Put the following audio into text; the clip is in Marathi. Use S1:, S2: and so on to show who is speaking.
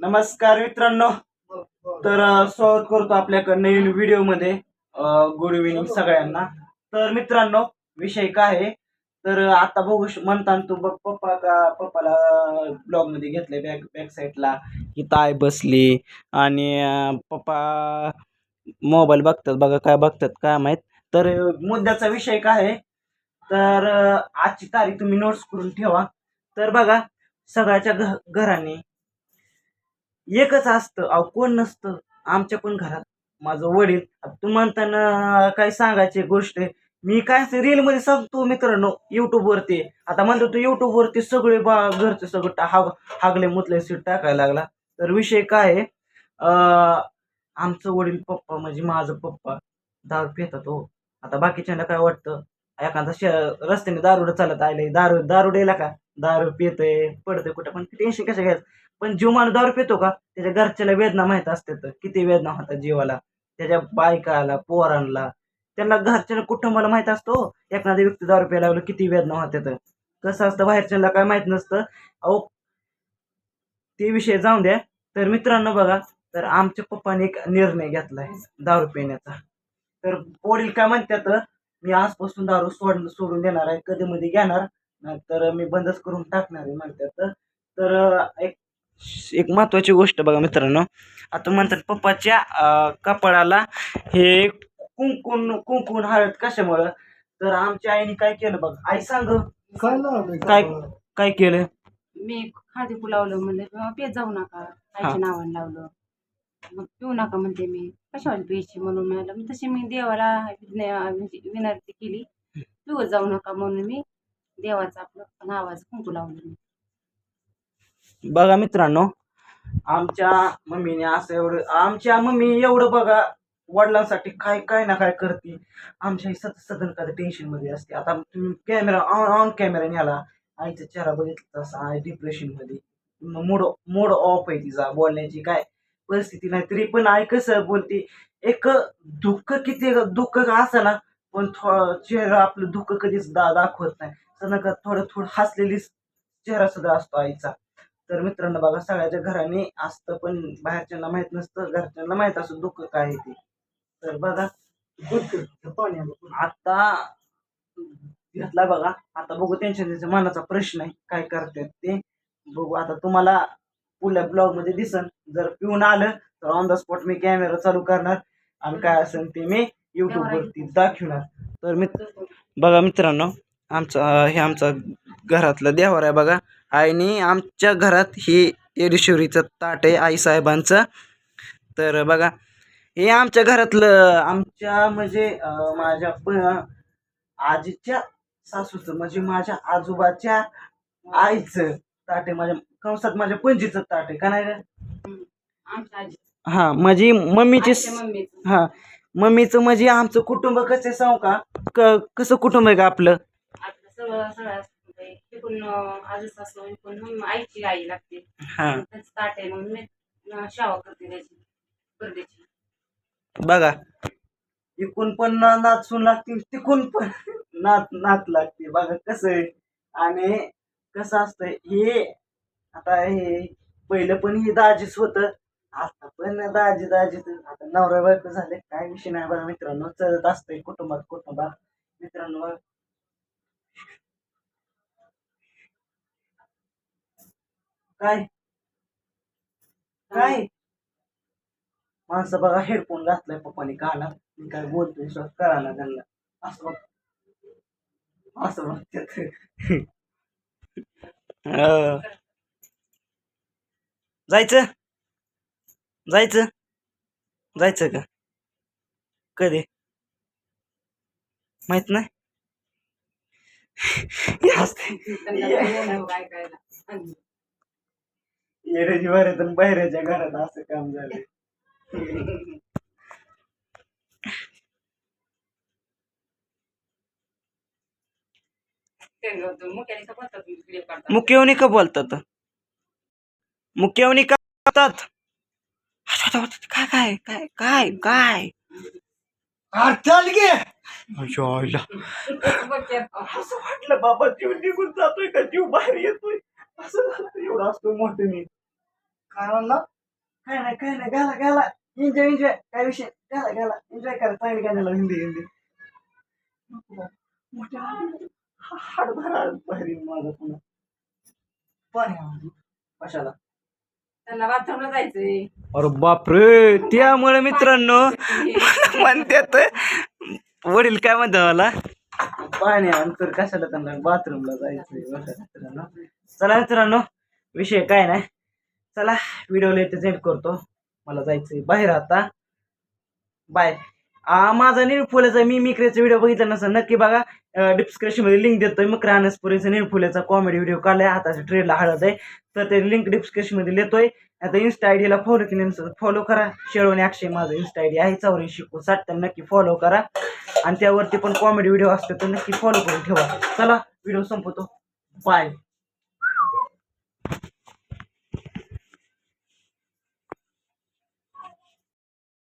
S1: नमस्कार मित्रांनो. तर अ, स्वागत करतो आपल्याकडे नवीन व्हिडिओमध्ये गुड इव्हिनिंग सगळ्यांना. तर मित्रांनो विषय काय आहे? तर आता बघू म्हणता तू बघ पप्पा का पप्पाला ब्लॉगमध्ये घेतले बॅक बॅक साईडला की ताय बसली आणि पप्पा मोबाईल बघतात बघा काय बघतात काय माहीत. तर मुद्द्याचा विषय काय आहे? तर आजची तारीख तुम्ही नोट्स करून ठेवा. तर बघा सगळ्याच्या घराने. एकच असतं अहो कोण नसतं आमच्या पण घरात. माझं वडील तू म्हणताना काय सांगायची गोष्ट आहे. मी काय रील मध्ये सांगतो मित्रांनो युट्यूब वरती. आता म्हणतो तू युट्यूब वरती सगळे बा घरचे सगळं टा- हाग हागले मुतले सीट टाकायला लागला. तर विषय काय आहे? आमचं वडील पप्पा म्हणजे माझं पप्पा दारू पितात हो. आता बाकीच्यांना काय वाटतं? एखादा श रस्त्याने दारुडं चालत आले दारू दारुडेला का? दारू पितय पडतोय कुठं पण टेन्शन कसं घ्यायचं? पण जीव माणूस दारू पितो का? त्याच्या घरच्याला वेदना माहीत असते तर किती वेदना होतात जीवाला? त्याच्या बायकाला पोरांना. त्यांना घरच्याला कुटुंबाला माहीत असतो एखादा व्यक्ती दारू प्यायला लागलो किती वेदना होते तर कसं असतं बाहेरच्याला काय माहीत नसतं. अहो ते विषय जाऊन द्या. तर मित्रांनो बघा तर आमच्या पप्पाने एक निर्णय घेतलाय दारू पिण्याचा. तर वडील काय म्हणतात मी आजपासून दारू सोड सोडून देणार आहे कधी मध्ये घेणार तर मी बंदच करून टाकणार आहे म्हणतात तर एक एक महत्वाची गोष्ट बघा मित्रांनो. आता म्हणतात पप्पाच्या कपाळाला हे कुंकून कुंकून हळद कशामुळं? तर आमच्या आईने काय केलं बघ? आई सांग.
S2: काय लावलंय
S1: काय केलं?
S3: मी खादी लावलं म्हणलं किंवा पेत जाऊ नका. आईच्या नावाने लावलं. मग पिऊ नका म्हणते मी. कशावर प्यायची म्हणून? म्हणाला मग तशी मी देवाला विन- म्हणजे विनंती केली. पिवत जाऊ नका म्हणून मी देवाचं आपलं नावाचं कुंकू लावलं
S1: बघा मित्रांनो आमच्या मम्मीने असं एवढं आमच्या मम्मी एवढं बघा वडिलांसाठी काय काय ना काय करते. आमच्या आई सतत सतत काय टेन्शनमध्ये असते. आता तुम्ही कॅमेरा ऑन ऑन कॅमेरा न्याला आईचा चेहरा बघितला तसा आई डिप्रेशनमध्ये. मूड मूड ऑफ आहे तिचा बोलण्याची. काय? परिस्थिती नाही तरी पण आई कसं बोलते एक दुःख किती दुःख असं ना पण थोडं चेहरा आपलं दुःख कधीच दा दाखवत नाही. सदन थोडं थोडं हसलेली चेहरा सुद्धा असतो आईचा. तर मित्रांनो बघा सगळ्याच्या घराने असतं पण बाहेरच्यांना माहीत नसतं घरच्यांना माहीत असतं दुःख काय ते. तर बघा. आता घेतला बघा. आता बघू त्यांच्या त्यांच्या मनाचा प्रश्न आहे काय करतात ते. बघू आता तुम्हाला पुढल्या ब्लॉगमध्ये दिसन. जर पिऊन आलं तर ऑन द स्पॉट मी कॅमेरा चालू करणार. आणि काय असेल ते मी युट्यूब वरती दाखवणार. तर मित्र बघा मित्रांनो आमचा हे आमचा घरातलं देवार आहे बघा. आईने आमच्या घरात ही एरिश्वरीचं ताट आहे आई साहेबांचं. तर बघा हे आमच्या घरातलं आमच्या म्हणजे माझ्या आजीच्या सासूचं म्हणजे माझ्या आजोबाच्या आईचं ताट आहे. माझ्या कंसात माझ्या पणजीचं ताट आहे का नाही हा माझी मम्मीची हा मम्मीचं म्हणजे आमचं कुटुंब कसं सांगू का? क- कसं कुटुंब आहे का आपलं?
S3: सगळं सगळं असतं म्हणजे इकडून सासू इकडून मग आईची आई लागते
S1: हा
S3: मग ताट आहे मग मी शावा करते त्याची गर्दीची
S1: बघा. इकून पण ना- नाचून लागतील तिकून पण नात नाच लागते बघा कसं आहे. आणि कसं असतंय हे आता हे पहिलं पण हे दाजीच होतं. आता पण दाजी दाजी. आता नवरा बायको झाले. काय विषय नाही बघा मित्रांनो. चलत असतंय कुटुंबात कुटुंबात. मित्रांनो काय? काय? माणसं बघा हेडफोन घातलाय पप्पाने कानात. मी काय बोलतोय स्वतः कळा ना त्यांना. असं बघ. असं अं. जायचं? जायचं? जायचं का? कधी? माहीत नाही? हसतंय.
S3: काय काय
S1: येण्याची वाऱ्यातून बाहेरच्या घरात असं काम झालं मुक्यवणी का बोलतात. मुक्यवणी का बोलतात काय काय काय काय काय?
S2: चल गे.
S1: असं वाटलं बाबा जीव निघून जातोय का? जीव बाहेर येतोय. असं झालं एवढं असतो मोठं मी.
S2: काय म्हणला
S1: काय नाही काय नाही घाला घाला. एन्जॉय एन्जॉय काय विषय? घाला घाला. एन्जॉय करा. चांगली गाण्याला हिंदी हिंदी. मोठ्या माझा पुन्हा
S2: पाणी.
S1: कशाला?
S3: त्यांना बाथरूमला जायचंय.
S1: अरे बापरे त्यामुळे मित्रांनो म्हणतात वडील काय म्हणतात मला? पाणी अंतर कशाला त्यांना बाथरूमला जायचंय? मित्रांनो. चला मित्रांनो विषय काय नाही. चला व्हिडिओला इथे झेंड करतो. मला जायचंय बाहेर आता. बाय माझा निरफुल्याचा मी मिक्रेचा व्हिडिओ बघितला नसेल नक्की बघा. डिस्क्रिप्शनमध्ये लिंक देतोय. मग अनसपुरीचा निरफुल्याचा कॉमेडी व्हिडिओ काढलाय. हाताच्या ट्रेडला हळद आहे. तर ते लिंक डिस्क्रिप्शनमध्ये देतोय. आता इन्स्टा आयडीला फॉलो केली फॉलो करा. शेळवणे अक्षय माझं इन्स्टा आयडी आहे. चौऱ्याऐंशी को साठ तर नक्की फॉलो करा. आणि त्यावरती पण कॉमेडी व्हिडिओ असते तर नक्की फॉलो करून ठेवा. चला व्हिडिओ संपवतो. बाय